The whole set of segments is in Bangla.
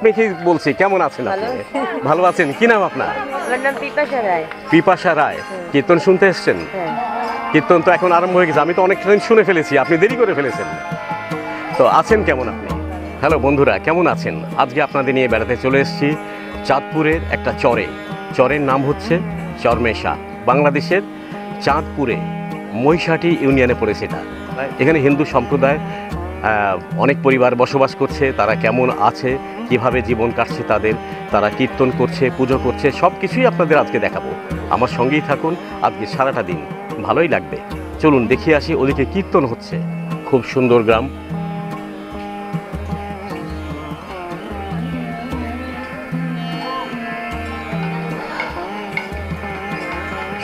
আপনি কি বলছি? কেমন আছেন আপনি? ভালো আছেন। কি নাম আপনার? পিপাসা রায়। কীর্তন শুনতে এসছেন? হ্যাঁ। কীর্তন তো এখন আরম্ভ হয়ে গেছে। আমি তো অনেকটা শুনে ফেলেছি। আপনি দেরি করে ফেলেছেন। তো আছেন কেমন আপনি? হ্যালো বন্ধুরা কেমন আছেন? আজকে আপনাদের নিয়ে বেড়াতে চলে এসেছি চাঁদপুরের একটা চরে। চরের নাম হচ্ছে চরমেশা বাংলাদেশের চাঁদপুরে মহিষাটি ইউনিয়নে পড়েছে এটা। এখানে হিন্দু সম্প্রদায় আহ, অনেক পরিবার বসবাস করছে। তারা কেমন আছে? কীভাবে জীবন কাটছে তাদের, তারা কীর্তন করছে, পুজো করছে, সব কিছুই আপনাদের আজকে দেখাবো। আমার সঙ্গেই থাকুন, আজকে সারাটা দিন ভালোই লাগবে। চলুন দেখিয়ে আসি ওদিকে কীর্তন হচ্ছে। খুব সুন্দর গ্রাম।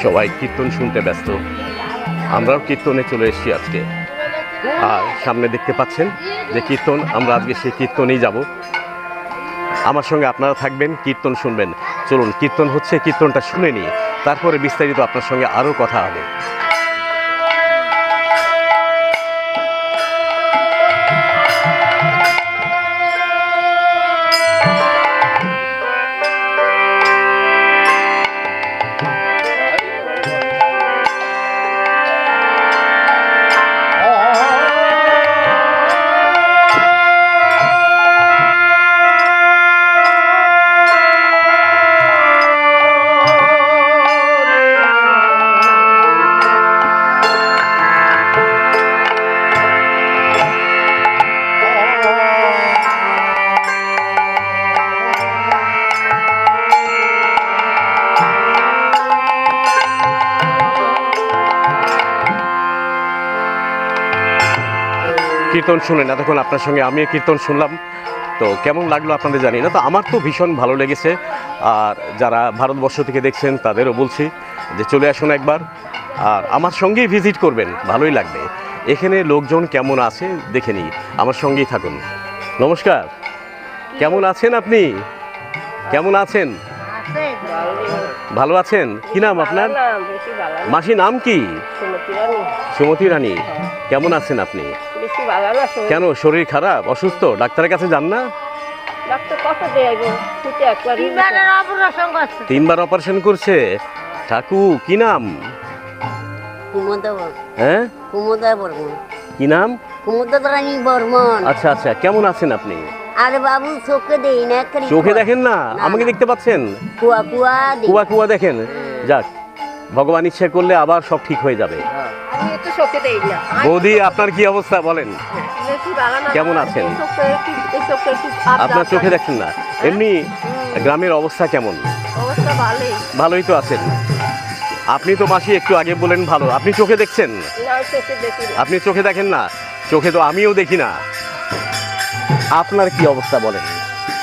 সবাই কীর্তন শুনতে ব্যস্ত। আমরাও কীর্তনে চলে এসেছি আজকে। আর সামনে দেখতে পাচ্ছেন যে কীর্তন, আমরা আজকে সেই কীর্তনেই যাব। আমার সঙ্গে আপনারা থাকবেন, কীর্তন শুনবেন। চলুন, কীর্তন হচ্ছে, কীর্তনটা শুনে নিই। তারপরে বিস্তারিত আপনার সঙ্গে আরও কথা হবে। কীর্তন শুনলেন এতক্ষণ আপনার সঙ্গে আমিও কীর্তন শুনলাম। তো কেমন লাগল আপনাদের জানি না তো আমার তো ভীষণ ভালো লেগেছে। আর যারা ভারতবর্ষ থেকে দেখছেন তাদেরও বলছি যে চলে আসুন একবার। আর আমার সঙ্গেই ভিজিট করবেন ভালোই লাগবে। এখানে লোকজন কেমন আছে দেখে নিই। আমার সঙ্গেই থাকুন। নমস্কার। কেমন আছেন আপনি? কেমন আছেন? ভালো আছেন? কি নাম আপনার। মাসি নাম কি? সুমতি রানী। কেমন আছেন আপনি? বেশি ভালো কেন শরীর খারাপ? অসুস্থ? ডাক্তারের কাছে যান না? ডাক্তার কত দেয় গো? শুতে একবারই না। তিনবার অপারেশন করছে? ঠাকু কি নাম? কুমুদা হ্যাঁ? কুমুদা বর্মন কি নাম? কুমুদা রানী বর্মন। আচ্ছা আচ্ছা কেমন আছেন আপনি? আরে বাবু চোখে দেই না চোখে দেখেন না? আমাকে দেখতে পাচ্ছেন? কুয়া কুয়া কুয়া কুয়া দেখেন। যাক ভগবান ইচ্ছে করলে আবার সব ঠিক হয়ে যাবে। বৌদি আপনার কি অবস্থা বলেন। কেমন আছেন? আপনার চোখে। দেখেন না? এমনি গ্রামের অবস্থা কেমন? ভালোই। ভালোই তো আছেন। আপনি তো মাসি একটু আগে বলেন ভালো। আপনি চোখে দেখছেন। আপনি চোখে দেখেন না? চোখে তো আমিও দেখি না। আপনার কি অবস্থা বলেন?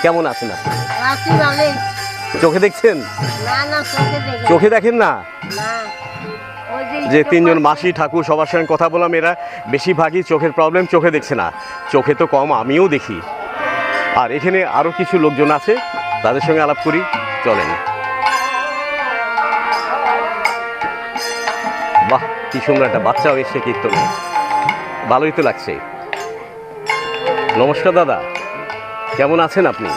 কেমন আছেন আপনি? চোখে দেখছেন? না না চোখে দেখেন না? না যে তিনজন মাসি ঠাকুর সবার সঙ্গে কথা বললাম এরা বেশিরভাগই চোখের প্রবলেম চোখে দেখছে না। চোখে তো কম আমিও দেখি। আর এখানে আরও কিছু লোকজন আছে তাদের সঙ্গে আলাপ করি চলেন। বাহ কি সুন্দর একটা বাচ্চাও এসে কীর্তনে। ভালোই তো লাগছে। নমস্কার দাদা কেমন আছেন আপনি?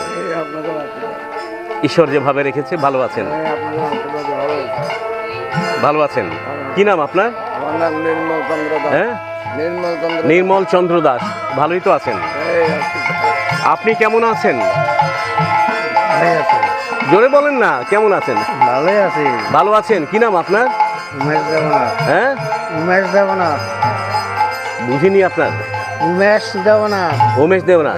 ঈশ্বর যেভাবে রেখেছে ভালো আছেন? ভালো আছেন? কি নাম আপনার? নির্মল চন্দ্র দাস। হ্যাঁ? নির্মল চন্দ্র দাস। ভালোই তো আছেন। আপনি কেমন আছেন? জোরে বলেন না কেমন আছেন? ভালোই আছি। ভালো আছেন? কি নাম আপনার? উমেশ দেবনাথ। হ্যাঁ? উমেশ দেবনাথ। বুঝিনি আপনার। উমেশ দেবনাথ। উমেশ দেবনাথ।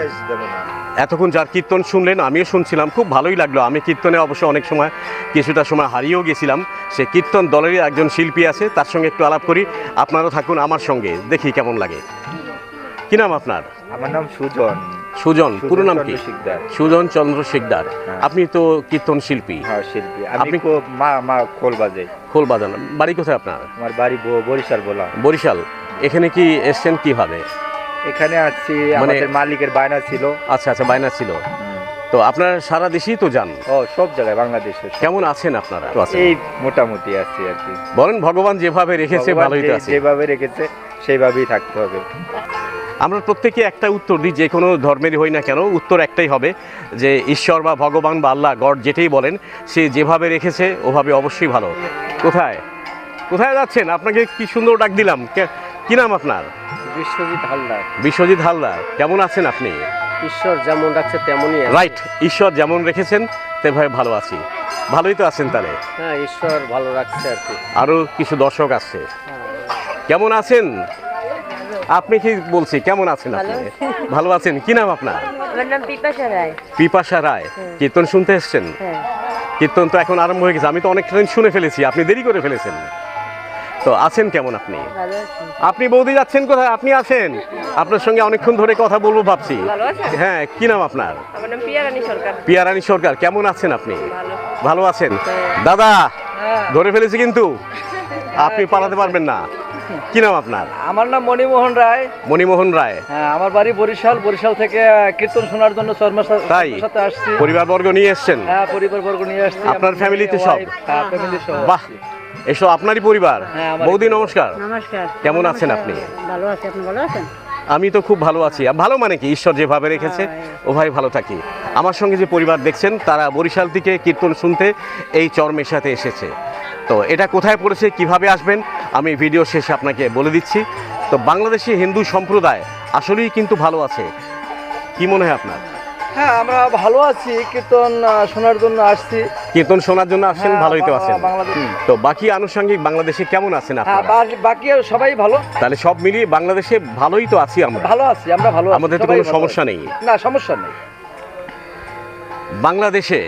এতক্ষণ যার কীর্তন শুনলেন আমিও শুনছিলাম খুব ভালোই লাগল। আমি কীর্তনে অবশ্য অনেক সময় কিছুটা সময় হারিয়েও গেছিলাম। সে কীর্তন দলেরই একজন শিল্পী আছে তার সঙ্গে একটু আলাপ করি। আপনারাও থাকুন আমার সঙ্গে দেখি কেমন লাগে। কি নাম আপনার? আমার নাম সুজন। সুজন পুরো নাম কি? সুজন চন্দ্র শিকদার। হ্যাঁ। আপনি তো কীর্তন শিল্পী। হ্যাঁ শিল্পী। আপনি- মা মা খোল বাজাই। খোল বাজান। বাড়ি কোথায় আপনার? আমার বাড়ি বরিশাল বলা। বরিশাল। এখানে কি এসছেন কীভাবে? এখানে আসছি মানে- আমাদের মালিকের বায়না ছিল। আচ্ছা আচ্ছা বায়না ছিল। তো আপনার সারা দেশেই তো যান? ও সব জায়গায় বাংলাদেশে কেমন আছেন আপনারা। এই মোটামুটি আছি আর কি। বলেন ভগবান যেভাবে রেখেছে ভালোই তো আছে। যেভাবে রেখেছে সেইভাবেই থাকতে হবে। আমরা প্রত্যেকে একটা উত্তর দিই যে কোনো ধর্মেরই হই না কেন উত্তর একটাই হবে যে ঈশ্বর বা ভগবান বা আল্লাহ গড যেটাই বলেন সে যেভাবে রেখেছে ওভাবে অবশ্যই ভালো। কোথায়? কোথায় যাচ্ছেন? আপনাকে কি সুন্দর ডাক দিলাম। কি নাম আপনার? বিশ্বজিৎ হালদার। বিশ্বজিৎ হালদার কেমন আছেন আপনি? ঈশ্বর যেমন রাখছে তেমনই রাইট ঈশ্বর যেমন রেখেছেন তেভাবে ভালো আছি। ভালোই তো আছেন তাহলে। হ্যাঁ ঈশ্বর ভালো রাখছে আর কি। আরও কিছু দর্শক আসছে কেমন আছেন? আপনি কি বলছি কেমন আছেন আপনি? ভালো আছেন কি নাম আপনার? আমার নাম পিপাসা রায়। পিপাসা রায় কীর্তন শুনতে এসছেন? হ্যাঁ। কীর্তন তো এখন আরম্ভ হয়ে গেছে আমি তো অনেকটা শুনে ফেলেছি আপনি দেরি করে ফেলেছেন। তো আছেন কেমন আপনি? আপনি বৌদি যাচ্ছেন কোথায়? আপনি আছেন? আপনার সঙ্গে অনেকক্ষণ ধরে কথা বলব ভাবছি। হ্যাঁ কি নাম আপনার? পিয়ারানী সরকার। কেমন আছেন আপনি? ভালো। আছেন? দাদা ধরে ফেলেছি কিন্তু। আপনি পালাতে পারবেন না। কি নাম আপনার? আমার নাম মণিমোহন রায়। মণিমোহন রায়। হ্যাঁ আমার বাড়ি বরিশাল। বরিশাল থেকে কীর্তন শোনার জন্য শর্মার তাই? সাথে আসছি। পরিবারবর্গ নিয়ে এসছেন? হ্যাঁ পরিবার বর্গ নিয়ে আসছি। আপনার আমি, family তে wife, সব? হ্যাঁ ফ্যামিলি সহ বাহ। এসো আপনারই পরিবার। হ্যাঁ, বৌদি নমস্কার। নমস্কার। কেমন আছেন আপনি? ভালো আছি আপনি ভালো আছেন? আমি তো খুব ভালো আছি। ভালো মানে কি? ঈশ্বর যেভাবে রেখেছে ও ভাই ভালো থাকি। আমার সঙ্গে যে পরিবার দেখছেন তারা বরিশাল থেকে কীর্তন শুনতে এই চরমের সাথে এসেছে। তো এটা কোথায় পড়েছে কীভাবে আসবেন আমি ভিডিও শেষে আপনাকে বলে দিচ্ছি। তো বাংলাদেশি হিন্দু সম্প্রদায় আসলেই কিন্তু ভালো আছে। কি মনে হয় আপনার? হ্যাঁ আমরা ভালো আছি কীর্তন শোনার জন্য আসছি। কীর্তন শোনার জন্য আসছেন হ্যাঁ, ভালোই তো আছেন। তো বাকি আনুষঙ্গিক বাংলাদেশে কেমন আছেন হ্যাঁ আপনারা? বাকি সবাই ভালো। তাহলে সব মিলিয়ে বাংলাদেশে ভালোই তো আছি আমরা। ভালো আছি আমরা ভালো আমাদের তো কোনো সমস্যা নেই। না সমস্যা নেই। বাংলাদেশে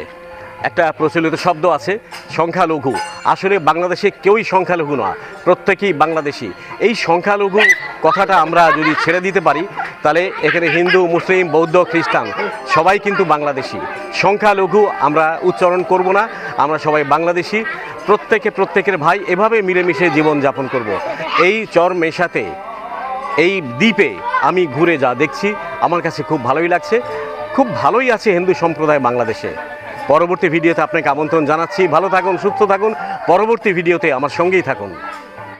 একটা প্রচলিত শব্দ আছে, সংখ্যালঘু। আসলে বাংলাদেশে কেউই সংখ্যালঘু না, প্রত্যেকেই বাংলাদেশি। এই সংখ্যালঘু কথাটা আমরা যদি ছেড়ে দিতে পারি, তাহলে এখানে হিন্দু, মুসলিম, বৌদ্ধ, খ্রিস্টান, সবাই কিন্তু বাংলাদেশি। সংখ্যালঘু আমরা উচ্চারণ করব না, আমরা সবাই বাংলাদেশি। প্রত্যেকে প্রত্যেকের ভাই, এভাবে মিলেমিশে জীবনযাপন করব। এই চর মেশাতে, এই দ্বীপে আমি ঘুরে যা দেখছি, আমার কাছে খুব ভালোই লাগছে। খুব ভালোই আছে হিন্দু সম্প্রদায় বাংলাদেশে। পরবর্তী ভিডিওতে আপনাকে আমন্ত্রণ জানাচ্ছি। ভালো থাকুন সুস্থ থাকুন। পরবর্তী ভিডিওতে আমার সঙ্গেই থাকুন।